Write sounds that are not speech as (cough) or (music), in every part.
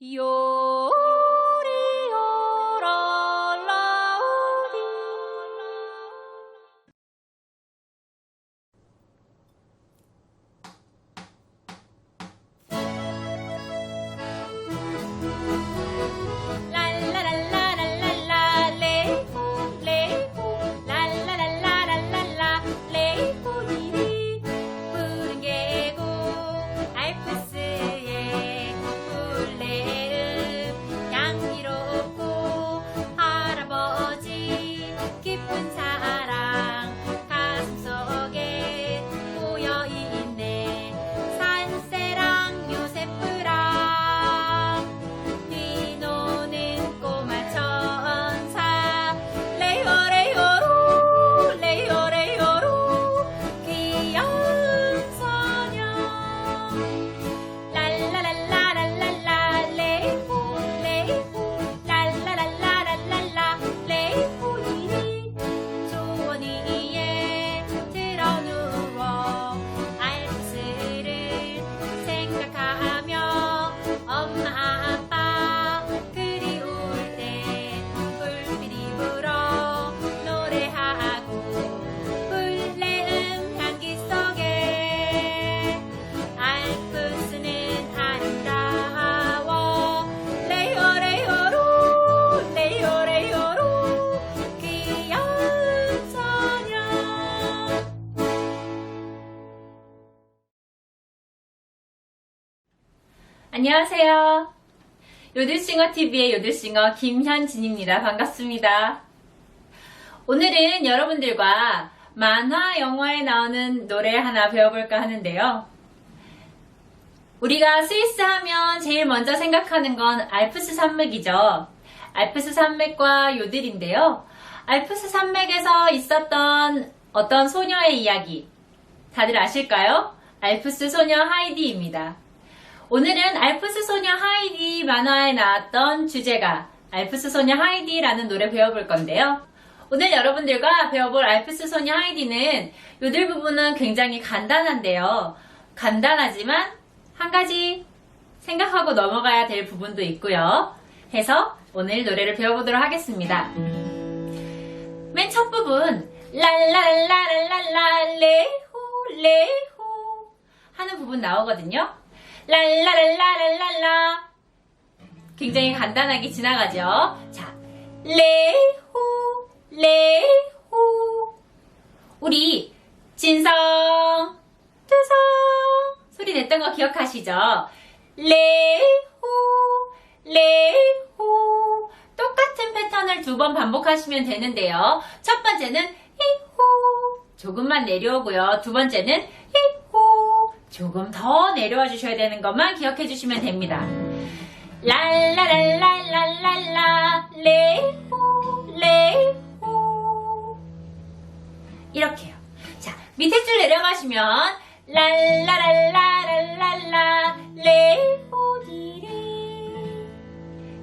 랄 안녕하세요. 요들싱어TV의 요들싱어 김현진입니다. 반갑습니다. 오늘은 여러분들과 만화, 영화에 나오는 노래 하나 배워볼까 하는데요. 우리가 스위스 하면 제일 먼저 생각하는 건 알프스 산맥이죠. 알프스 산맥과 요들인데요. 알프스 산맥에서 있었던 어떤 소녀의 이야기. 다들 아실까요? 알프스 소녀 하이디입니다. 오늘은 알프스 소녀 하이디 만화에 나왔던 주제가 알프스 소녀 하이디라는 노래 배워볼 건데요. 오늘 여러분들과 배워볼 알프스 소녀 하이디는 요들 부분은 굉장히 간단한데요. 간단하지만 한 가지 생각하고 넘어가야 될 부분도 있고요. 해서 오늘 노래를 배워보도록 하겠습니다. 맨 첫 부분 랄랄랄랄랄라 레호 레호 하는 부분 나오거든요. 랄라랄라랄랄라 굉장히 간단하게 지나가죠. 자, 레호 레호 우리 진성 두성 소리 냈던 거 기억하시죠? 레호 레호 똑같은 패턴을 두 번 반복하시면 되는데요. 첫 번째는 히호 조금만 내려오고요. 두 번째는 조금 더 내려와 주셔야 되는 것만 기억해 주시면 됩니다. 랄라랄랄랄랄라 레호 레호 이렇게요. 자 밑에 줄 내려가시면 랄라랄라랄랄라 레호디리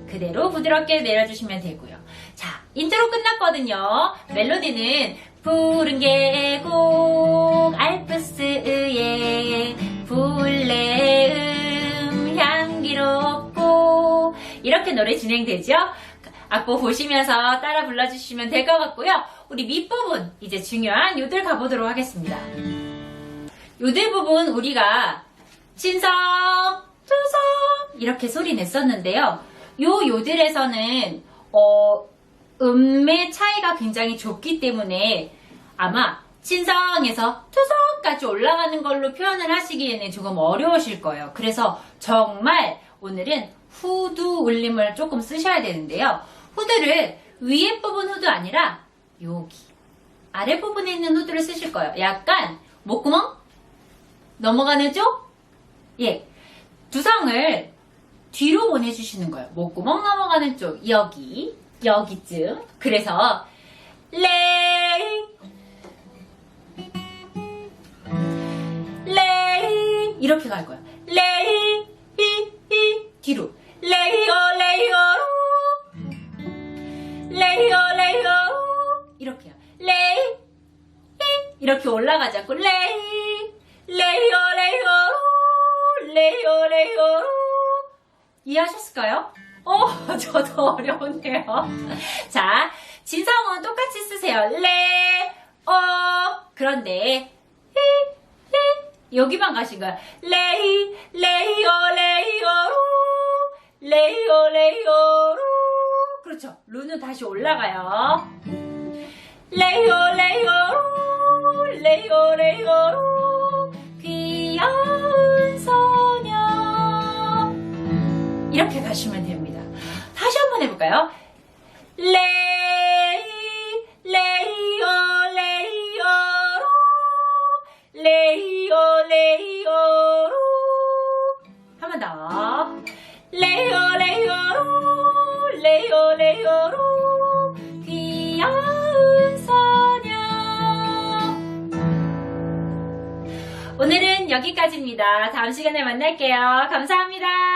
그대로 부드럽게 내려주시면 되고요. 자 인트로 끝났거든요. 멜로디는 푸른 계곡 알프스의 불레음 향기롭고 이렇게 노래 진행되죠? 악보 보시면서 따라 불러주시면 될 것 같고요. 우리 밑부분 이제 중요한 요들 가보도록 하겠습니다. 요들 부분 우리가 신성, 투성 이렇게 소리 냈었는데요. 요 요들에서는 어, 음의 차이가 굉장히 좁기 때문에 아마 신성에서 투성까지 올라가는 걸로 표현을 하시기에는 조금 어려우실 거예요. 그래서 정말 오늘은 후두 울림을 조금 쓰셔야 되는데요. 후드를 위에 부분 후드 아니라 여기 아래 부분에 있는 후드를 쓰실 거예요. 약간 목구멍 넘어가는 쪽? 예. 두성을 뒤로 보내주시는 거예요. 목구멍 넘어가는 쪽. 여기. 여기쯤. 그래서, 레이. 이. 이렇게 갈 거예요. 레이. 이, 이. 뒤로. 레이오, 레이오로. 레이오, 레이오로. 이렇게요. 레이. 이. 이렇게 올라가지 않고, 레이. 레이오, 레이오로. 레이오, 레이오로. 이해하셨을까요? 어, (laughs) 저도 어려운데요. 자, 진성은 똑같이 쓰세요. 레, 어, 그런데, 히, 히, 여기만 가신 거예요. 레이, 레이오, 레이오루, 레이오, 레이오루. 그렇죠. 루는 다시 올라가요. 레이오, 레이오루, 레이오, 레이오루, 귀여운 소녀. 이렇게 가시면 됩니다. 다시 한번 해볼까요? 레이, 여기까지입니다. 다음 시간에 만날게요. 감사합니다.